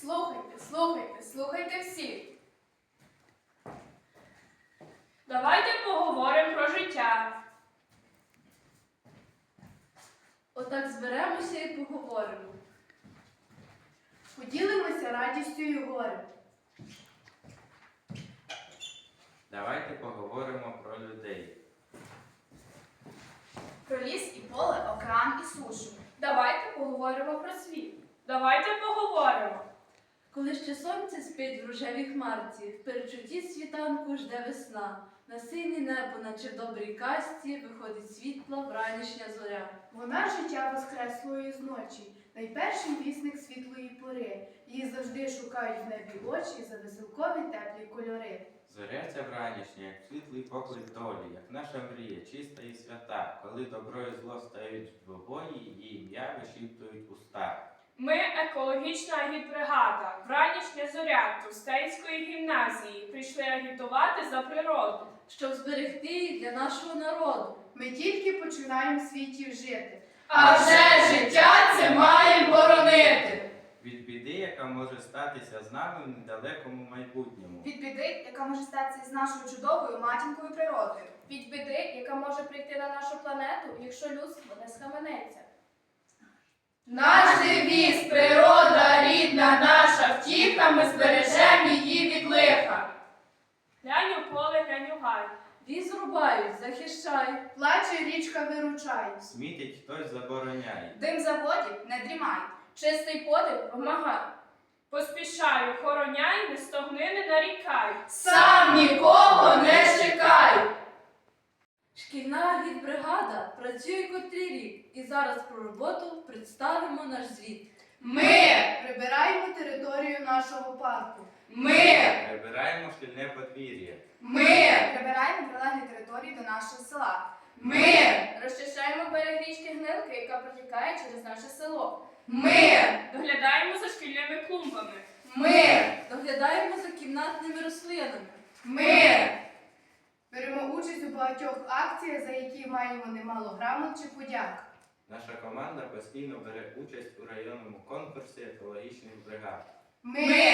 Слухайте, слухайте, слухайте всі. Давайте поговоримо про життя. Отак зберемося і поговоримо. Поділимося радістю і горем. Давайте поговоримо про людей. Про ліс і поле, океан і сушу. Давайте поговоримо про світ. Давайте поговоримо. Коли ще сонце спить в рожевій хмарці, в перечутті світанку жде весна. На синє небо, наче в добрій касті, виходить світла вранішня зоря. Вона життя воскреслої з ночі, найперший вісник світлої пори. Її завжди шукають в небі очі за веселкові теплі кольори. Зоря ця вранішня, як світлий поклик долі, як наша мрія, чиста і свята, коли добро і зло стають двобої, її ім'я вишіптують уста. Ми екологічна агітбригада, вранішня зоря Тустейської гімназії. Прийшли агітувати за природу. Щоб зберегти її для нашого народу. Ми тільки починаємо в світі жити. А вже життя це маємо боронити. Від біди, яка може статися з нами в недалекому майбутньому. Від біди, яка може статися з нашою чудовою матінкою природою. від біди, яка може прийти на нашу планету, якщо людство не схаменеться. Наш девіз, природа рідна наша, втіха, ми збережемо її від лиха. Глянь у поле, глянь у гай. Ліс рубають, захищай. Плаче річка виручай. Смітить хтось забороняє. Дим заводів не дрімай. Чистий подив помагай. Поспішай, охороняй, не стогни, не нарікай. Сам нікого не чекай. Шкільна агітбригада працює котрий рік. І зараз про роботу представимо наш звіт. Ми, Прибираємо територію нашого парку. ми, Прибираємо шкільне подвір'я. ми, Прибираємо прилеглі території до нашого села. ми, Розчищаємо берег річки Гнилки, яка протікає через наше село. ми. Доглядаємо за шкільними клумбами. Ми, Доглядаємо за кімнатними рослинами. ми. Беремо участь у багатьох акціях, за які маємо немало грамот чи подяк. Наша команда постійно бере участь у районному конкурсі екологічних бригад. Ми,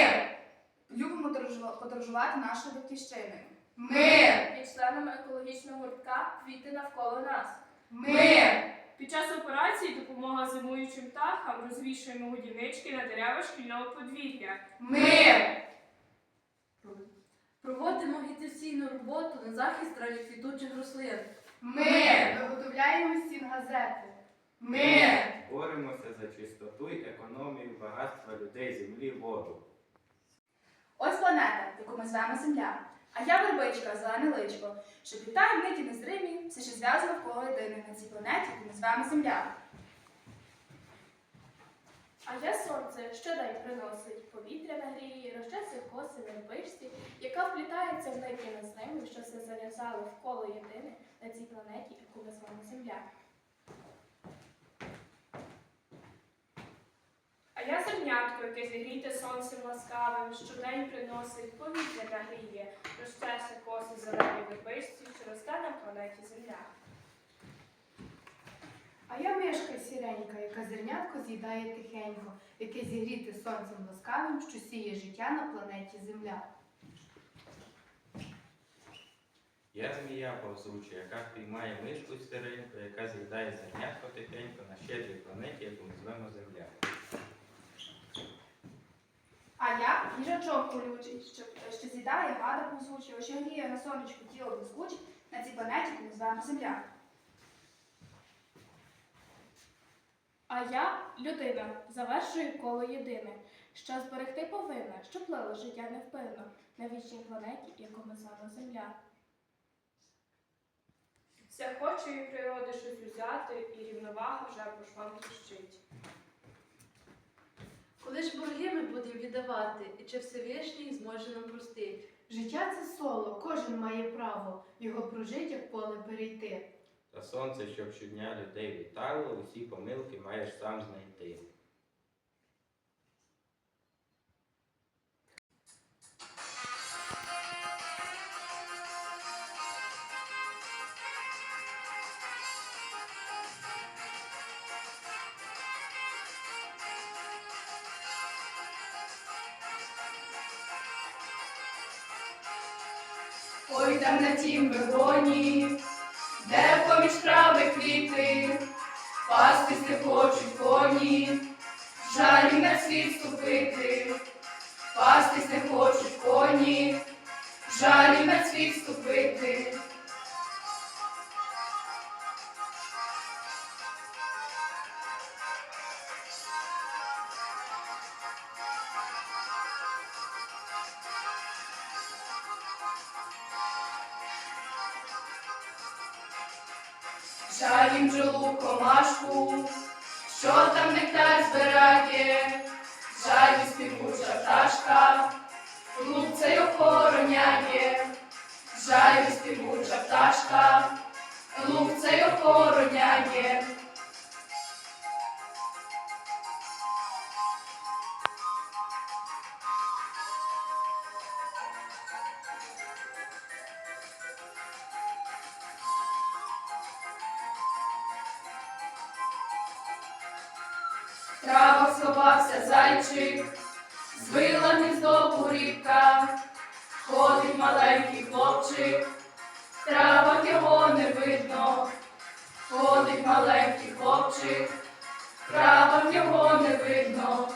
любимо подорожува- подорожувати нашою батьківщиною. Ми, Під членами екологічного гуртка квіти навколо нас. ми. Під час операції допомога зимуючим птахам розвішуємо годівнички на дерева шкільного подвір'я. Ми, Проводимо агітаційну роботу на захист ранньоквітучих рослин. ми, Виготовляємо стін газети. Ми. Боремося за чистоту і економію багатства людей, землі, воду. Ось планета, яку ми звемо Земля. А я вербичка, зелене личко, що літає миті незримі, все ще зв'язано вколо єдине на цій планеті, яку ми звемо Земля. А я сонце щодень приносить, повітря нагріє, розчесує коси вербичці, яка вплітається в на землю, що все зав'язали вколо єдине на цій планеті, яку ми звемо Земля. Я зернятко, яке зігріте сонцем ласкавим, щодень приносить, повітря нагріє, розчесе коси зелені вербичці, що росте на планеті Земля. А я мишка сіренька, яка зернятко з'їдає тихенько, яке зігріте сонцем ласкавим, що сіє життя на планеті Земля. Я змія повзуча, яка впіймає мишку сиреньку, яка з'їдає зернятко тихенько на щедрій планеті, яку ми звемо Земля. А я їжачок колючий, що, що з'їдає гада повзучого, що гріє на сонечку тіло блискуче на цій планеті, ми звемо Земля. А я людина, завершую коло єдине, що зберегти повинна, щоб плило життя невпинно на вічній планеті, яку ми звемо Земля. Вся хоче від природи щось взяти, і рівновага вже по швам. Коли ж борги ми будемо віддавати, і чи Всевишній зможе нам прости. Життя це соло, кожен має право його прожить, як поле перейти. Та сонце, щоб щодня людей вітало, усі помилки маєш сам знайти. Ой там на тім вигоні, де поміж трави квіти, пастись не хочуть коні, жаль на світ ступити, Їм бджолу комашку, що там нектар збирає, і співуча пташка, лук цей охороняє, і співуча пташка, лук цей охороняє. Травах сховався зайчик, звила гніздо куріпка, ходить маленький хлопчик, в травах його не видно, ходить маленький хлопчик, в травах його не видно.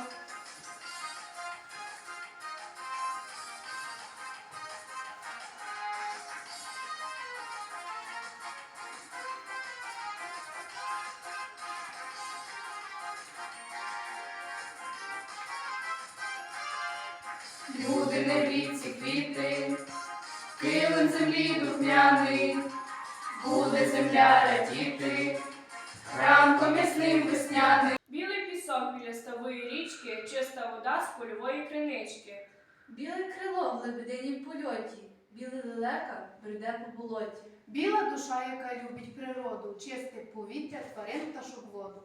Люди не рідці квіти, килим землі духмяний, буде земля радіти, ранком ясним весняним. Білий пісок біля ставої річки, чиста вода з польової кринички. Біле крило в лебединім польоті, білий лелека бреде по болоті. Біла душа, яка любить природу, чисте повітря, тварин та воду.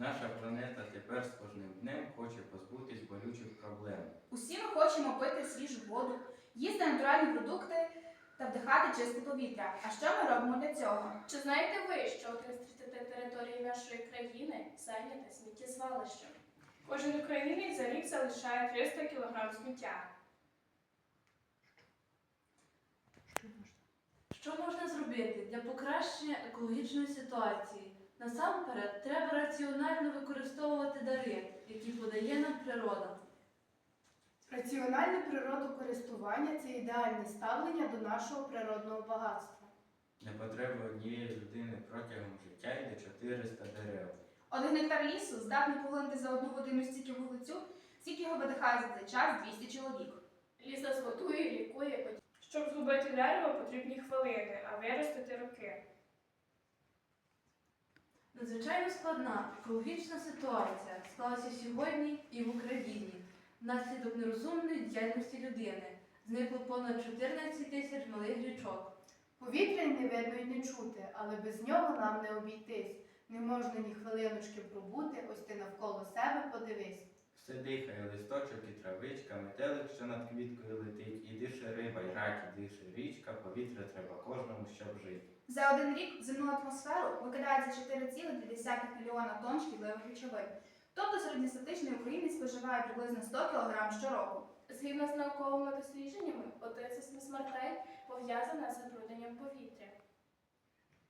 Наша планета тепер з кожним днем хоче позбутись болючих проблем. Усі ми хочемо пити свіжу воду, їсти натуральні продукти та вдихати чисте повітря. А що ми робимо для цього? Чи знаєте ви, що один з 30 територій нашої країни зайняте сміттєзвалищем? Кожен українець за рік залишає 300 кг сміття. Що можна зробити для покращення екологічної ситуації? Насамперед, треба раціонально використовувати дари, які подає нам природа. Раціональне природокористування це ідеальне ставлення до нашого природного багатства. Не потреба однієї людини протягом життя йде 400 дерев. Один гектар лісу здатний поглинути за одну годину стільки вуглецю, скільки його видихає за цей час 200 чоловік. Ліс нас готує, лікує, Щоб згубити дерево, потрібні хвилини, а виростити роки. Надзвичайно складна екологічна ситуація склалася сьогодні і в Україні внаслідок нерозумної діяльності людини. Зникло понад 14 тисяч малих річок. Повітря не видно і не чути, але без нього нам не обійтись. Не можна ні хвилиночки пробути, ось ти навколо себе подивись. Все дихає листочок і травичка, метелик, що над квіткою летить, і дише риба, і рак, і дише річка, повітря треба кожному, щоб жити. За один рік в земну атмосферу викидається 4,2 мільйона тонн шкідливих речовин. Тобто середньостатичний українець споживає приблизно 100 кг щороку. Згідно з науковими дослідженнями, один з смертей пов'язана з забрудненням повітря.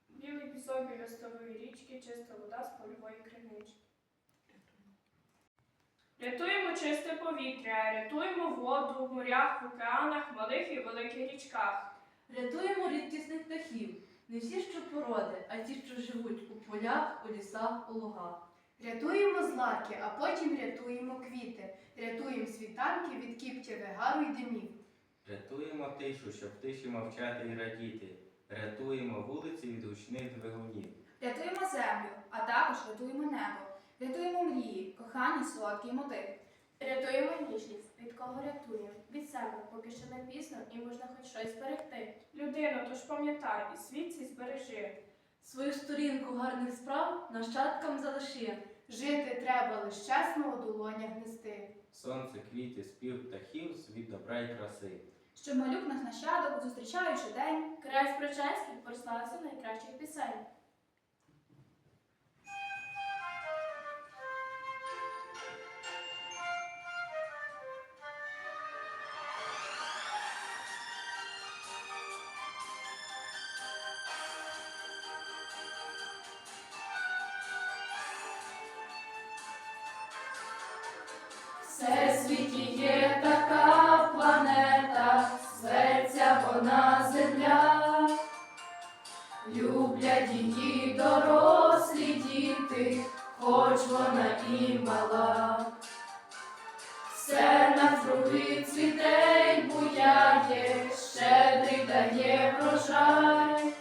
Білий пісок біля ставої річки, чиста вода з польової кринички. Рятуємо чисте повітря, рятуємо воду в морях, в океанах, малих і великих річках. Рятуємо рідкісних птахів, не всі що породи, а ті, що живуть у полях, у лісах, у лугах. Рятуємо злаки, а потім рятуємо квіти. Рятуємо світанки від кіптя вигару й димів. Рятуємо тишу, щоб тиші мовчати і радіти. Рятуємо вулиці від гучних двигунів. Рятуємо землю, а також рятуємо небо. Рятуємо мрії, кохання, солодкий мотив. Рятуємо ніжність. Від кого рятуємо? Від себе, поки ще не пізно і можна хоч щось берегти. Людино, тож пам'ятай, і світ цей збережи. Свою сторінку гарних справ нащадкам залиши. Жити треба лиш чесно у долонях нести. Сонце, квіти, спів птахів, світ добра і краси. Щоб малюк наш нащадок, зустрічаючи день, Край Спричанський прославився найкращих пісень. Світі є така планета, зветься вона земля. Люблять її дорослі діти, хоч вона і мала. Все навкруги цвіте й буяє, щедрий дає врожай.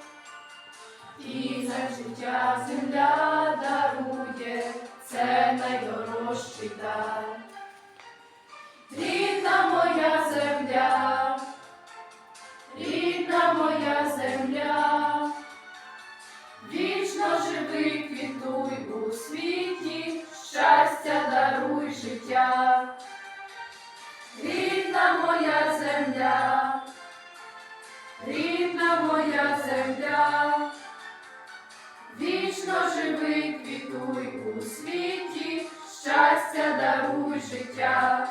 І за життя земля дарує, це найдорожчий дар. щастя даруй життя, рідна моя земля, рідна моя земля, вічно живи, квітуй у світі, щастя даруй життя.